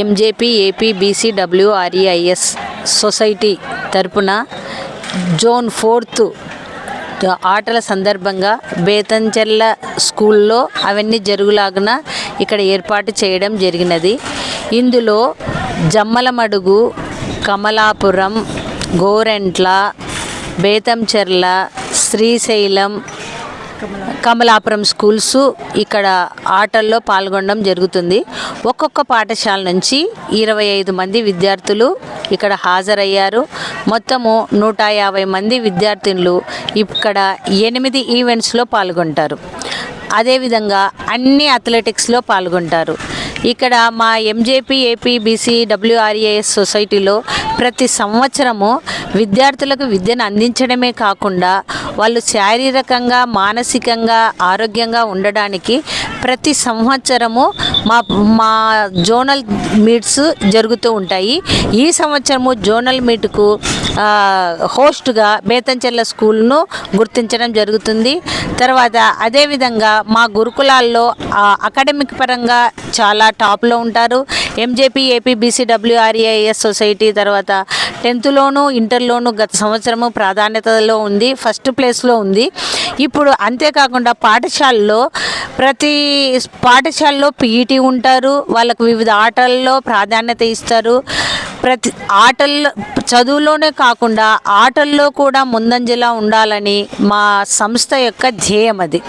MJP AP BC WREIS society తరపున zone fourth ఆటల సందర్భంగా బేతంచెర్ల స్కూల్లో అవన్నీ జరుగులాగున ఇక్కడ ఏర్పాటు చేయడం జరిగినది. ఇందులో జమ్మలమడుగు కమలాపురం గోరెంట్ల బేతంచెర్ల శ్రీశైలం కమలాపురం స్కూల్స్ ఇక్కడ ఆటల్లో పాల్గొనడం జరుగుతుంది. ఒక్కొక్క పాఠశాల నుంచి ఇరవై ఐదు మంది విద్యార్థులు ఇక్కడ హాజరయ్యారు. మొత్తము నూట యాభై మంది విద్యార్థినులు ఇక్కడ ఎనిమిది ఈవెంట్స్లో పాల్గొంటారు. అదేవిధంగా అన్ని అథ్లెటిక్స్లో పాల్గొంటారు. ఇక్కడ మా ఎంజేపీ ఏపీ బీసీ డబ్ల్యూఆర్ఏఎస్ సొసైటీలో ప్రతి సంవత్సరము విద్యార్థులకు విద్యను అందించడమే కాకుండా వాళ్ళు శారీరకంగా మానసికంగా ఆరోగ్యంగా ఉండడానికి ప్రతి సంవత్సరము మా మా జోనల్ మీట్స్ జరుగుతూ ఉంటాయి. ఈ సంవత్సరము జోనల్ మీట్కు హోస్ట్గా బేతంచెర్ల స్కూల్ను గుర్తించడం జరుగుతుంది. తర్వాత అదేవిధంగా మా గురుకులాల్లో అకాడమిక్ పరంగా చాలా టాప్లో ఉంటారు. MJP AP BC WRAS society తర్వాత టెన్త్లోను ఇంటర్లోను గత సంవత్సరము ప్రాధాన్యతలో ఉంది ఫస్ట్ ప్లేస్లో ఉంది. ఇప్పుడు అంతేకాకుండా పాఠశాలలో ప్రతి పాఠశాలలో పీఈటీ ఉంటారు. వాళ్ళకు వివిధ ఆటల్లో ప్రాధాన్యత ఇస్తారు. ప్రతి ఆటల్లో చదువులోనే కాకుండా ఆటల్లో కూడా ముందంజలా ఉండాలని మా సంస్థ యొక్క ధ్యేయం అది.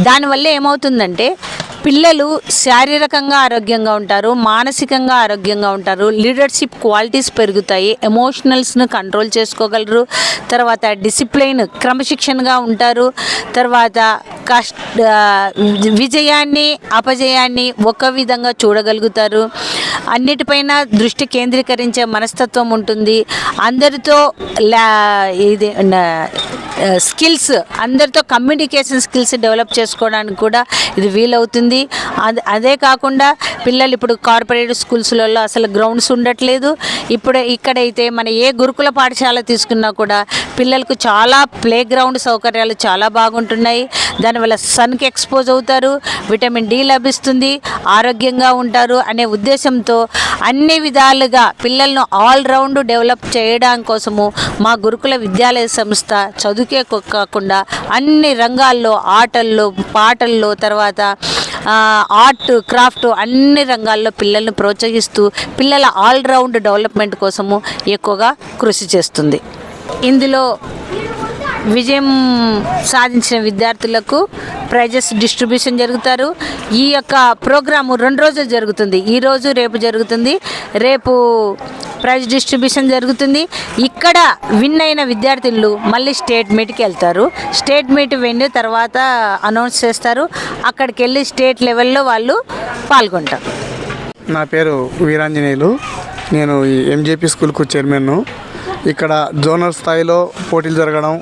దానివల్ల ఏమవుతుందంటే పిల్లలు శారీరకంగా ఆరోగ్యంగా ఉంటారు మానసికంగా ఆరోగ్యంగా ఉంటారు లీడర్షిప్ క్వాలిటీస్ పెరుగుతాయి ఎమోషనల్స్ను కంట్రోల్ చేసుకోగలరు తర్వాత డిసిప్లైన్ క్రమశిక్షణగా ఉంటారు తర్వాత కష్ట విజయాన్ని అపజయాన్ని ఒక విధంగా చూడగలుగుతారు. అన్నిటిపైన దృష్టి కేంద్రీకరించే మనస్తత్వం ఉంటుంది. అందరితో లా ఇది స్కిల్స్ అందరితో కమ్యూనికేషన్ స్కిల్స్ డెవలప్ చేసుకోవడానికి కూడా ఇది వీలవుతుంది. అద- అదే కాకుండా పిల్లలు ఇప్పుడు కార్పొరేట్ స్కూల్స్లలో అసలు గ్రౌండ్స్ ఉండట్లేదు. ఇప్పుడు ఇక్కడైతే మన ఏ గురుకుల పాఠశాల తీసుకున్నా కూడా పిల్లలకు చాలా ప్లే గ్రౌండ్ సౌకర్యాలు చాలా బాగుంటున్నాయి. దానివల్ల సన్కి ఎక్స్పోజ్ అవుతారు విటమిన్ డి లభిస్తుంది ఆరోగ్యంగా ఉంటారు అనే ఉద్దేశంతో అన్ని విధాలుగా పిల్లలను ఆల్ రౌండ్ డెవలప్ చేయడం కోసము మా గురుకుల విద్యాలయ సంస్థ చదువు చదువుకే కాకుండా అన్ని రంగాల్లో ఆటల్లో పాటల్లో తర్వాత ఆర్ట్ క్రాఫ్ట్ అన్ని రంగాల్లో పిల్లల్ని ప్రోత్సహిస్తూ పిల్లల ఆల్ రౌండ్ డెవలప్మెంట్ కోసము ఎక్కువగా కృషి చేస్తుంది. ఇందులో విజయం సాధించిన విద్యార్థులకు ప్రైజెస్ డిస్ట్రిబ్యూషన్ జరుగుతారు. ఈ యొక్క ప్రోగ్రాము రెండు రోజులు జరుగుతుంది. ఈ రోజు రేపు జరుగుతుంది. రేపు ప్రైజ్ డిస్ట్రిబ్యూషన్ జరుగుతుంది. ఇక్కడ విన్ అయిన విద్యార్థులు మళ్ళీ స్టేట్ మీట్కి వెళ్తారు. స్టేట్ మీట్ వెన్యూ తర్వాత అనౌన్స్ చేస్తారు. అక్కడికి వెళ్ళి స్టేట్ లెవెల్లో వాళ్ళు పాల్గొంటారు. నా పేరు వీరాంజనేయులు. నేను ఈ ఎంజేపీ స్కూల్కు చైర్మన్ను. ఇక్కడ జోనల్ స్థాయిలో పోటీలు జరగడం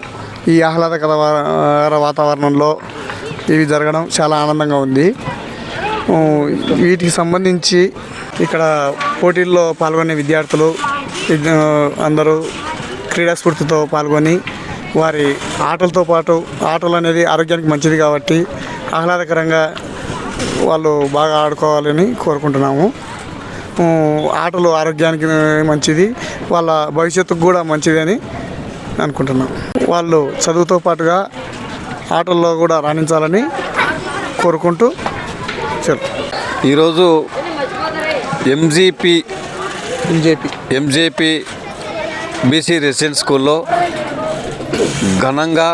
ఈ ఆహ్లాదకర వాతావరణంలో ఇవి జరగడం చాలా ఆనందంగా ఉంది. వీటికి సంబంధించి ఇక్కడ పోటీల్లో పాల్గొనే విద్యార్థులు విద్య- అందరూ క్రీడాస్ఫూర్తితో పాల్గొని వారి ఆటలతో పాటు ఆటలు అనేది ఆరోగ్యానికి మంచిది కాబట్టి ఆహ్లాదకరంగా వాళ్ళు బాగా ఆడుకోవాలని కోరుకుంటున్నాము. ఆటలు ఆరోగ్యానికి మంచిది వాళ్ళ భవిష్యత్తుకు కూడా మంచిది అని అనుకుంటున్నాం. వాళ్ళు చదువుతో పాటుగా ఆటల్లో కూడా రాణించాలని కోరుకుంటూ ఈరోజు MGP BJP MJP BC resident స్కూల్లో ఘనంగా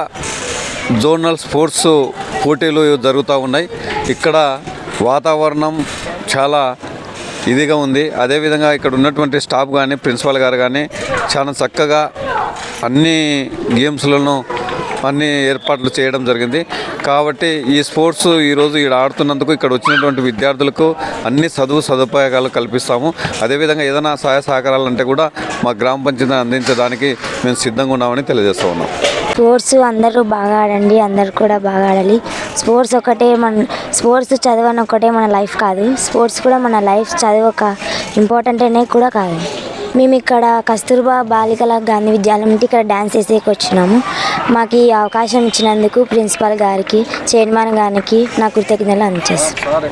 జోనల్ స్పోర్ట్స్ పోటీలు జరుగుతూ ఉన్నాయి. ఇక్కడ వాతావరణం చాలా ఇదిగా ఉంది. అదేవిధంగా ఇక్కడ ఉన్నటువంటి స్టాఫ్ కానీ ప్రిన్సిపాల్ గారు కానీ చాలా చక్కగా అన్ని గేమ్స్లను అన్ని ఏర్పాట్లు చేయడం జరిగింది. కాబట్టి ఈ స్పోర్ట్స్ ఈరోజు ఇక్కడ ఆడుతున్నందుకు ఇక్కడ వచ్చినటువంటి విద్యార్థులకు అన్ని చదువు సదుపాయాలు కల్పిస్తాము. అదేవిధంగా ఏదైనా సహాయ సహకారాలు అంటే కూడా మా గ్రామ పంచాయతీ అందించడానికి మేము సిద్ధంగా ఉన్నామని తెలియజేస్తూ ఉన్నాం. స్పోర్ట్స్ అందరూ బాగా ఆడండి అందరు కూడా బాగా ఆడాలి. స్పోర్ట్స్ ఒకటే మన స్పోర్ట్స్ చదవని ఒకటే మన లైఫ్ కాదు. స్పోర్ట్స్ కూడా మన లైఫ్ చదువు ఒక ఇంపార్టెంట్ అనేది కూడా కాదు. మేము ఇక్కడ కస్తూర్బా బాలికల గాంధీ విద్యాలయం నుండి ఇక్కడ డ్యాన్స్ వేసేకి వచ్చినాము. మాకు ఈ అవకాశం ఇచ్చినందుకు ప్రిన్సిపాల్ గారికి చైర్మన్ గారికి నా కృతజ్ఞతలు అందజేస్తాను